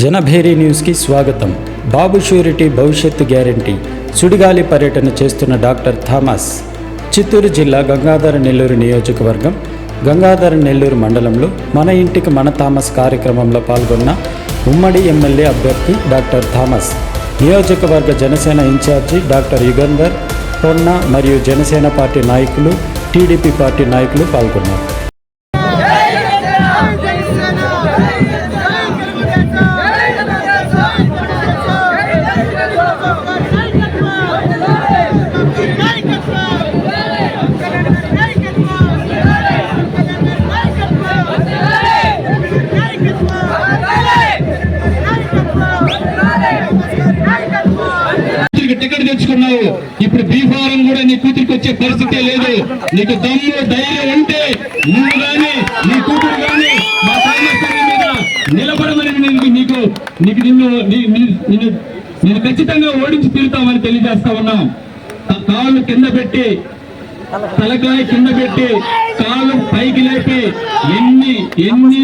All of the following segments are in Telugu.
జనభేరి న్యూస్కి స్వాగతం. బాబు షూరిటీ భవిష్యత్తు గ్యారంటీ సుడిగాలి పర్యటన చేస్తున్న డాక్టర్ థామస్. చిత్తూరు జిల్లా గంగాధర నెల్లూరు నియోజకవర్గం గంగాధర నెల్లూరు మండలంలో మన ఇంటికి మన థామస్ కార్యక్రమంలో పాల్గొన్న ఉమ్మడి ఎమ్మెల్యే అభ్యర్థి డాక్టర్ థామస్. నియోజకవర్గ జనసేన ఇన్ఛార్జి డాక్టర్ యుగంధర్ పొన్న మరియు జనసేన పార్టీ నాయకులు టీడీపీ పార్టీ నాయకులు పాల్గొన్నారు. కూతురికి టికెట్ తెచ్చుకున్నావు. ఇప్పుడు బీఫారం కూడా నీ కూతురికి వచ్చే పరిస్థితే లేదు. నీకు దమ్ము ధైర్యం ఉంటే నువ్వు కానీ నీ కూతురు కానీ మా సామర్థ్యం మీద నిలబడమని నేను నీకు నీకు నిన్ను నిన్ను నేను ఖచ్చితంగా ఓడించి తీరుతామని తెలియజేస్తా ఉన్నాం. కా- కాళ్ళు కింద పెట్టి తలకాయ కింద పెట్టి కాళ్ళు పైకి లేపి ఎన్ని ఎన్ని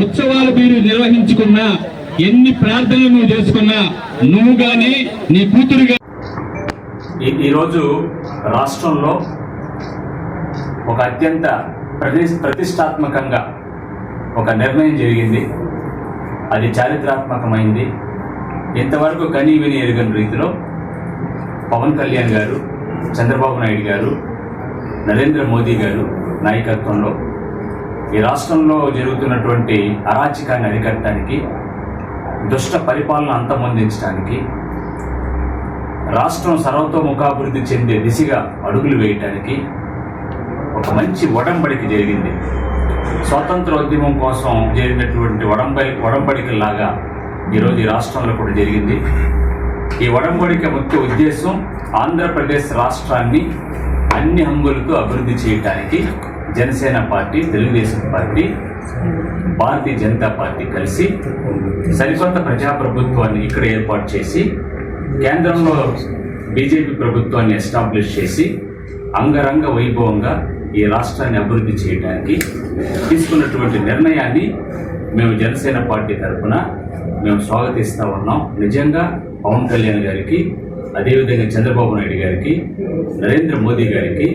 ఉత్సవాలు మీరు నిర్వహించుకున్నా ఎన్ని ప్రార్థనలు నువ్వు చేసుకున్నా నువ్వు కానీ నీ కూతురుగా ఈరోజు రాష్ట్రంలో ఒక అత్యంత ప్రతి ప్రతిష్టాత్మకంగా ఒక నిర్ణయం జరిగింది. అది చారిత్రాత్మకమైంది. ఇంతవరకు కనీ విని ఎరుగని రీతిలో పవన్ కళ్యాణ్ గారు చంద్రబాబు నాయుడు గారు నరేంద్ర మోదీ గారు నాయకత్వంలో ఈ రాష్ట్రంలో జరుగుతున్నటువంటి అరాచకాన్ని అరికట్టడానికి దుష్ట పరిపాలన అంతమొందించడానికి రాష్ట్రం సర్వతోముఖాభివృద్ధి చెందే దిశగా అడుగులు వేయటానికి ఒక మంచి ఒడంబడికి జరిగింది. స్వాతంత్రోద్యమం కోసం జరిగినటువంటి ఒడంబడి ఒడంబడికలాగా ఈరోజు ఈ రాష్ట్రంలో కూడా జరిగింది. ఈ ఒడంబడిక ముఖ్య ఉద్దేశం ఆంధ్రప్రదేశ్ రాష్ట్రాన్ని అన్ని హంగులతో అభివృద్ధి చేయటానికి Janasena party Telugu Desam party Bharatiya Janata party కలిసి సరికొత్త ప్రజాప్రభుత్వాన్ని ఇక్కడ ఏర్పాటు చేసి కేంద్రంలో బీజేపీ ప్రభుత్వాన్ని ఎస్టాబ్లిష్ చేసి అంగరంగ వైభవంగా ఈ రాష్ట్రాన్ని అభివృద్ధి చేయడానికి తీసుకున్నటువంటి నిర్ణయాన్ని మేము జనసేన పార్టీ తరఫున మేము స్వాగతిస్తా ఉన్నాం. నిజంగా పవన్ కళ్యాణ్ గారికి అదేవిధంగా చంద్రబాబు నాయుడు గారికి నరేంద్ర మోదీ గారికి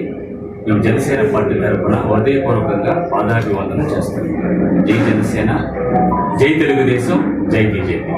మేము జనసేన పార్టీ తరఫున హృదయపూర్వకంగా పాదాభివందన చేస్తాం జై జనసేన జై తెలుగుదేశం జై బీజేపీ.